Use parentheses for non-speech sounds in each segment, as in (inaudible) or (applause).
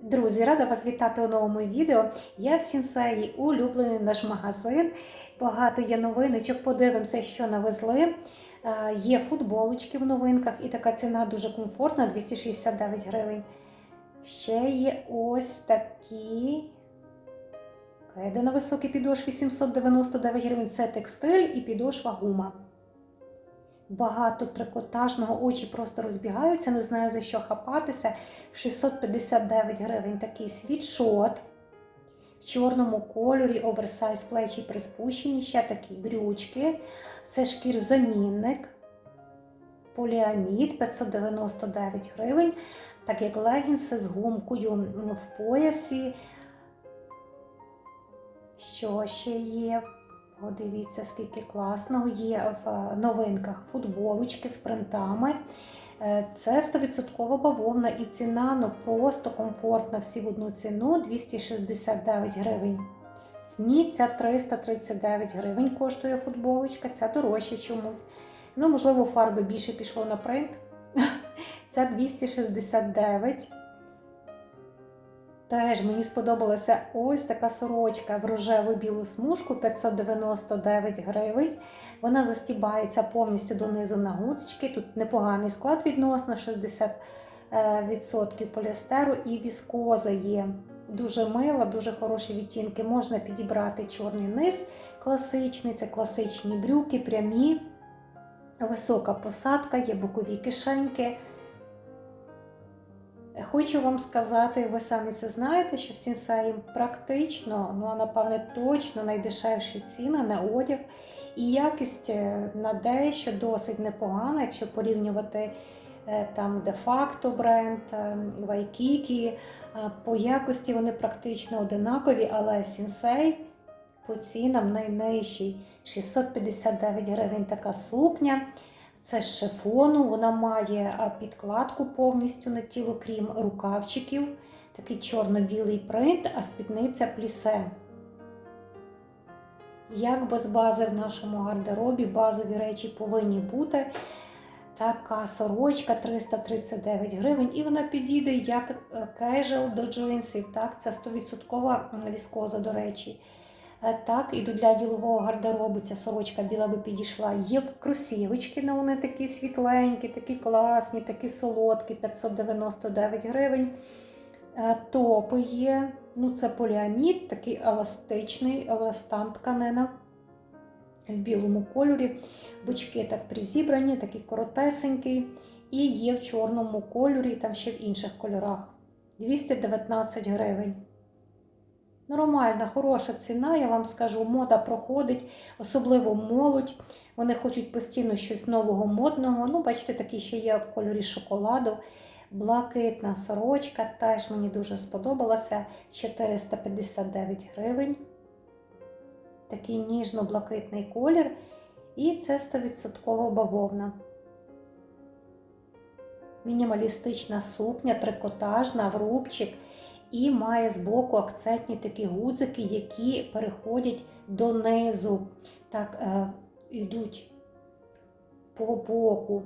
Друзі, рада вас вітати у новому відео. Я в Сінсеї, улюблений наш магазин. Багато є новиночок. Подивимося, що навезли. Е, Є футболочки в новинках, і така ціна дуже комфортна 269 гривень. Ще є ось такі. Кеди на високій підошві 799 гривень. Це текстиль і підошва гума. Багато трикотажного, очі просто розбігаються, не знаю за що хапатися. 659 гривень такий світшот. В чорному кольорі, оверсайз плечі приспущені, ще такі брючки. Це шкір-замінник. Поліамід 599 гривень. Так як легінси з гумкою в поясі. Що ще є? Подивіться, скільки класного є в новинках футболочки з принтами. Е, Це 100% бавовна і ціна ну, просто комфортна. Всі в одну ціну 269 гривень. Ні, ця 339 гривень коштує футболочка, ця дорожча чомусь. Ну, можливо, фарби більше пішло на принт. (laughs) Це 269. Теж мені сподобалася ось така сорочка в рожеву білу смужку 599 гривень. Вона застібається повністю донизу на гудзички. Тут непоганий склад відносно 60% поліестеру і віскоза є. Дуже мила, дуже хороші відтінки. Можна підібрати чорний низ класичний, це класичні брюки, прямі, висока посадка, є бокові кишеньки. Хочу вам сказати, ви самі це знаєте, що в Сінсеї практично, ну а напевне точно найдешевші ціни на одяг і якість е, на дещо досить непогана, якщо порівнювати е, там де-факто бренд, е, Waikiki. По якості вони практично одинакові, але Сінсей по цінам найнижчий 659 гривень така сукня. Це з шифону, вона має підкладку повністю на тіло, крім рукавчиків. Такий чорно-білий принт, а спідниця плісе. Як без бази в нашому гардеробі, базові речі повинні бути. Така сорочка 339 гривень, і вона підійде як кежел до джинсів. Так, Це 100% віскоза, до речі. Так, і для ділового гардеробу ця сорочка біла би підійшла. Є кросівочки, але вони такі світленькі, такі класні, такі солодкі, 599 гривень. Топи є. Ну, Це поліамід, такий еластичний, еластан тканина в білому кольорі. Бочки так призібрані, такі коротесенькі. І є в чорному кольорі, там ще в інших кольорах. 219 гривень. Нормальна, хороша ціна, я вам скажу, мода проходить, особливо молодь. Вони хочуть постійно щось нового модного. Ну, бачите, такі ще є в кольорі шоколаду. Блакитна сорочка, теж мені дуже сподобалася 459 гривень. Такий ніжно-блакитний колір. І це 100% бавовна. Мінімалістична сукня, трикотажна, в рубчик. І має збоку акцентні такі гудзики, які переходять донизу. Так, е, йдуть по боку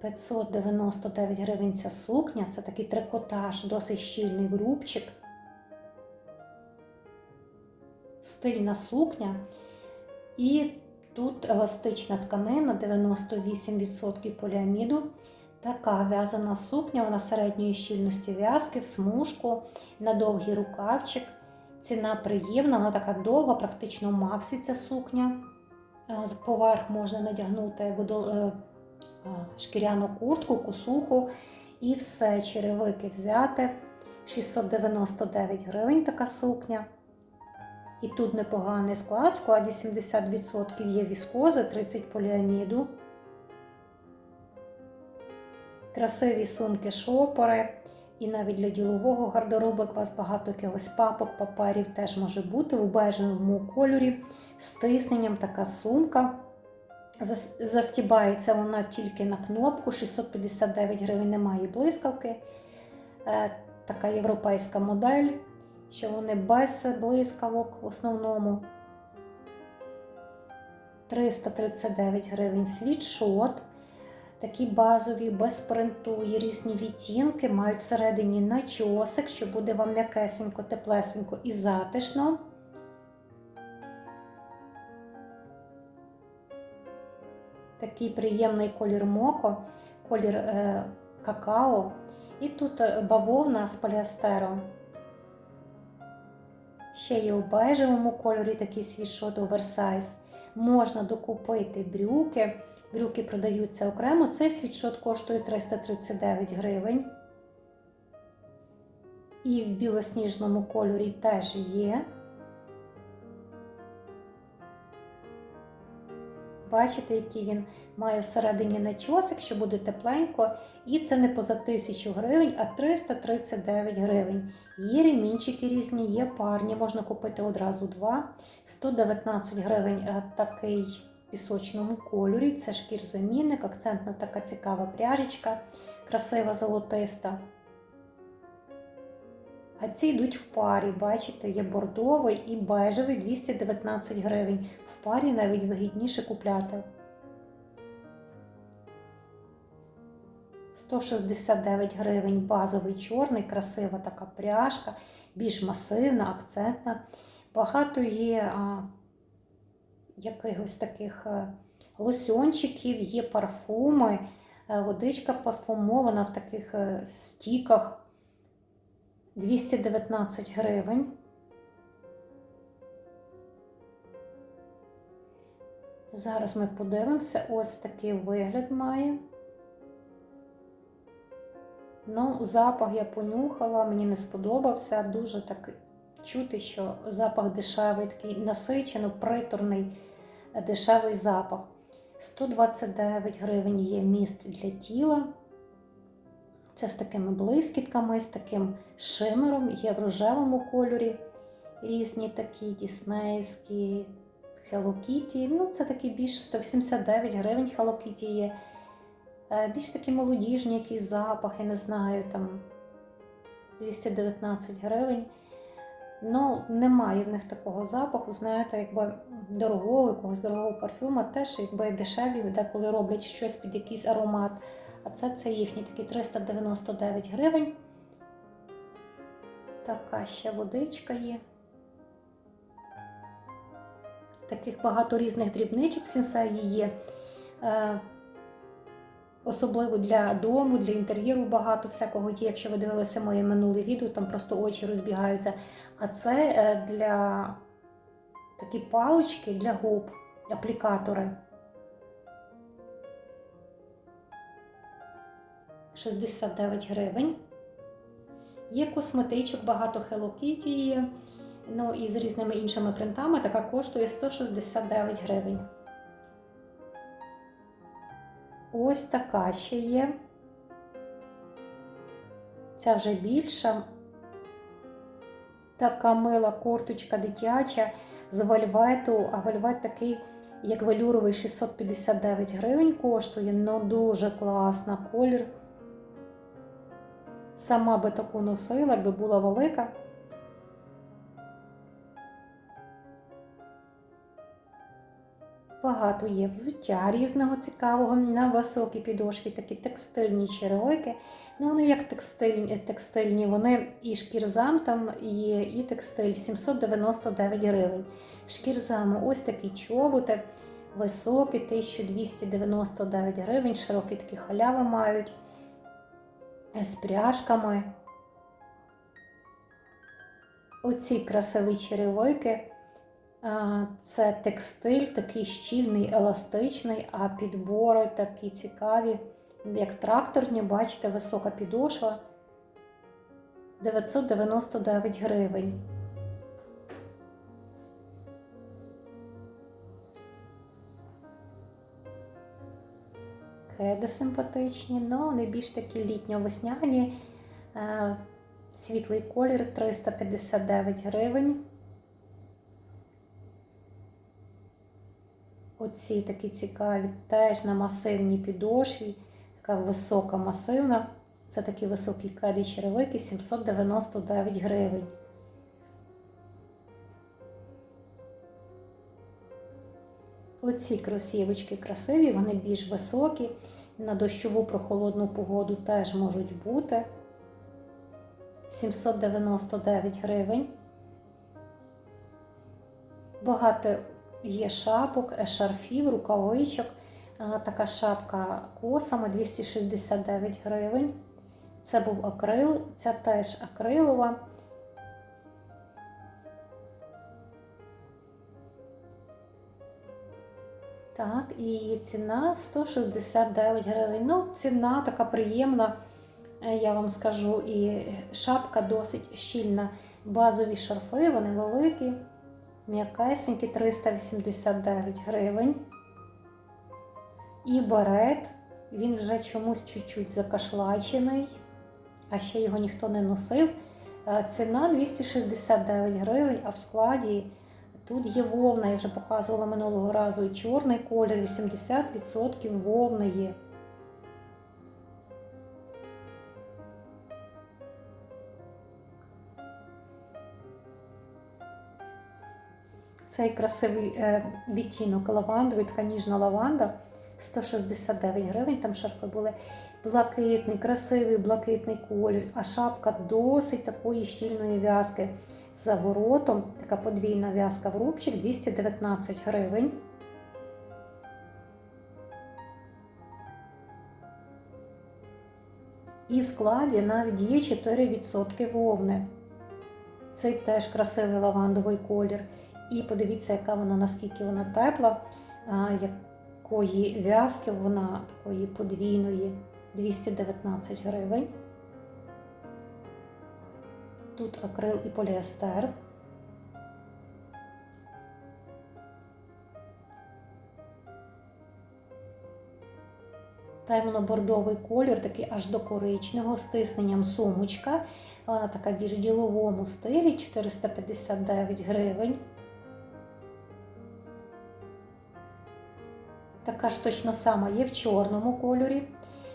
599 гривень ця сукня. Це такий трикотаж, досить щільний грубчик. Стильна сукня. І тут еластична тканина, 98% поліаміду. Така в'язана сукня, вона середньої щільності в'язки, в смужку, на довгий рукавчик. Ціна приємна, вона така довга, практично максі ця сукня. Поверх можна надягнути шкіряну куртку, косуху і все, черевики взяти. 699 гривень така сукня. І тут непоганий склад, в складі 70% є віскоза, 30 поліаміду. Красиві сумки, шопори. І навіть для ділового гардеробу у вас багато якихось папок, паперів теж може бути у бежевому кольорі з тисненням така сумка. Застібається вона тільки на кнопку, 659 гривень немає блискавки. Така європейська модель, що вони без блискавок в основному. 339 гривень світшот. Такі базові, без принту, є різні відтінки, мають всередині начосик, що буде вам м'якесенько, теплесенько і затишно. Такий приємний колір моко, колір е, какао. І тут е, бавовна з поліастером. Ще є у бежевому кольорі такий світшот оверсайз. Можна докупити брюки. Брюки продаються окремо. Цей світшот коштує 339 гривень. І в білосніжному кольорі теж є. Бачите, який він має всередині начосик, що буде тепленько. І це не поза 1000 гривень, а 339 гривень. Є ремінчики різні, є парні, можна купити одразу два. 119 гривень е, такий пісочному кольорі. Це шкір-замінник, акцентна така цікава пряжечка, красива золотиста. А ці йдуть в парі, бачите, є бордовий і бежевий 219 гривень. В парі навіть вигідніше купляти. 169 гривень базовий чорний, красива така пряжка, більш масивна, акцентна. Багато є якихось таких лосьончиків, є парфуми, водичка парфумована в таких стіках. 219 гривень. Зараз ми подивимося, ось такий вигляд має. Ну, запах я понюхала, мені не сподобався. Дуже так чути, що запах дешевий, такий насичено, приторний, дешевий запах. 129 гривень є міст для тіла. Це з такими блискітками, з таким шимером, є в рожевому кольорі. Різні такі діснеївські Hello Kitty. Ну, це такі більш 189 гривень Hello Kitty є. Більш такі молодіжні якісь запахи, не знаю, там 219 гривень. Ну, немає в них такого запаху, знаєте, якби дорогого, якогось дорогого парфюма, теж якби дешеві, деколи роблять щось під якийсь аромат. А це це їхні такі 399 гривень. Така ще водичка є. Таких багато різних дрібничок в сенсеї є. Е, особливо для дому, для інтер'єру багато всякого є. Якщо ви дивилися моє минуле відео, там просто очі розбігаються. А це е, для такі палочки для губ, аплікатори. 69 гривень. Є косметичок, багато Hello Kitty є. Ну і з різними іншими принтами така коштує 169 гривень. Ось така ще є. Ця вже більша. Така мила курточка дитяча з вельвету, а вельвет такий, як велюровий 659 гривень коштує, ну дуже класна колір. Сама би таку носила, якби була велика. Багато є взуття різного цікавого на високій підошві, такі текстильні черевики. Ну, Вони як текстильні, текстильні, вони і шкірзам там є, і текстиль 799 гривень. Шкірзаму ось такі чоботи, високі, 1299 гривень, широкі такі халяви мають з пряжками. Оці красиві черевики. Це текстиль, такий щільний, еластичний, а підбори такі цікаві, як тракторні, бачите, висока підошва 999 гривень. Кеди симпатичні, але вони більш такі літньо-весняні, е, світлий колір 359 гривень. Оці такі цікаві, теж на масивній підошві, така висока масивна. Це такі високі кеди черевики 799 гривень. Оці кросівочки красиві, вони більш високі, На дощову прохолодну погоду теж можуть бути. 799 гривень. Багато є шапок, шарфів, рукавичок. Е, Така шапка косами 269 гривень. Це був акрил, ця теж акрилова. Так, і ціна 169 гривень. Ну, ціна така приємна, е, я вам скажу, і шапка досить щільна. Базові шарфи, вони великі, м'якесенькі, 389 гривень. І берет, він вже чомусь чуть-чуть закашлачений, а ще його ніхто не носив. Е, Ціна 269 гривень, а в складі тут є вовна, я вже показувала минулого разу, чорний колір, 80% вовни є. Цей красивий е, відтінок лавандовий, така ніжна лаванда 169 гривень. Там шарфи були блакитний, красивий блакитний колір, а шапка досить такої щільної в'язки з заворотом. Така подвійна в'язка в рубчик 219 гривень. І в складі навіть є 4% вовни. Цей теж красивий лавандовий колір. І подивіться, яка вона, наскільки вона тепла, якої в'язки вона такої подвійної 219 гривень. Тут акрил і поліестер. Темно-бордовий колір, такий аж до коричневого, з тисненням сумочка. Вона така більш діловому стилі 459 гривень. Така ж точно сама є в чорному кольорі.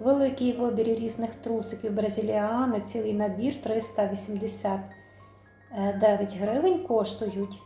Великий вибір різних трусиків бразиліани, цілий набір 389 гривень коштують.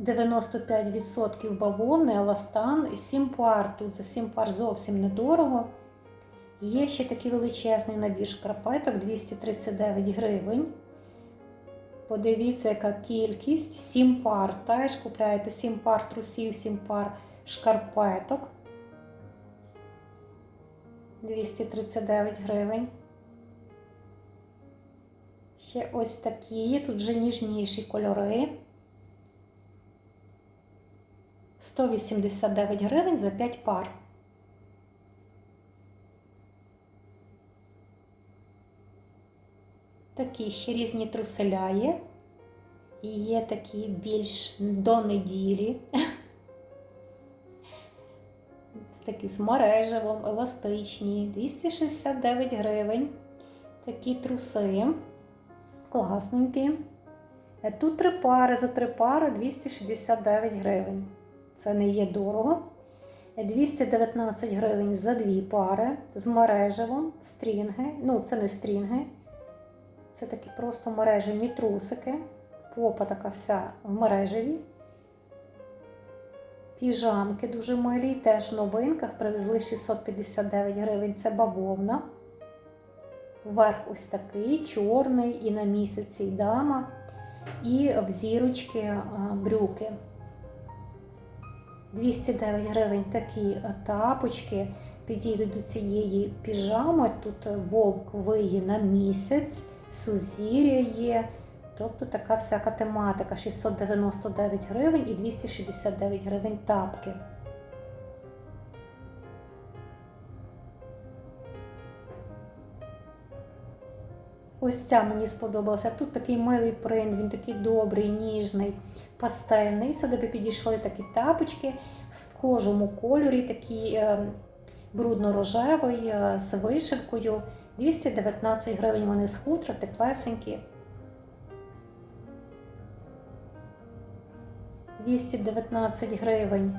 95% бавовни, еластан і 7 пар. Тут за 7 пар зовсім недорого. Є ще такий величезний набір шкарпеток 239 гривень. Подивіться, яка кількість. 7 пар. Теж купляєте 7 пар трусів, 7 пар шкарпеток. 239 гривень. Ще ось такі, тут вже ніжніші кольори. 189 гривень за 5 пар. Такі ще різні труселя є. І є такі більш до неділі. (laughs) Такі з мережевом, еластичні, 269 гривень. Такі труси. Класненькі. Е, Тут три пари за три пари 269 гривень. Це не є дорого. Е, 219 гривень за дві пари з мережевом, стрінги. Ну, це не стрінги. Це такі просто мережевні трусики. Попа така вся в мережеві. Піжамки дуже милі, теж в новинках привезли 659 гривень. Це бавовна. Верх ось такий, чорний, і на місяці й дама, і в зірочки брюки. 209 гривень такі тапочки підійдуть до цієї піжами. Тут вовк виє на місяць, сузір'я є. Тобто така всяка тематика: 699 гривень і 269 гривень тапки. Ось ця мені сподобалася. Тут такий милий принт, він такий добрий, ніжний, пастельний. Сюди підійшли такі тапочки в схожому кольорі, такий е, брудно-рожевий, е, з вишивкою. 219 гривень вони з хутра, теплесенькі. 219 гривень.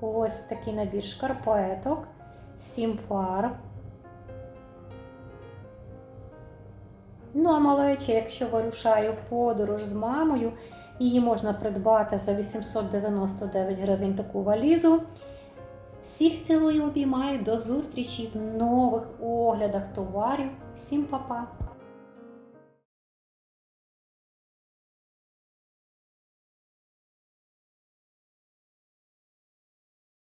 Ось такий набір шкарпеток, 7 пар. Ну, а малеча, якщо вирушає в подорож з мамою, її можна придбати за 899 гривень таку валізу. Всіх цілую обіймаю до зустрічі в нових оглядах товарів. Всім па-па!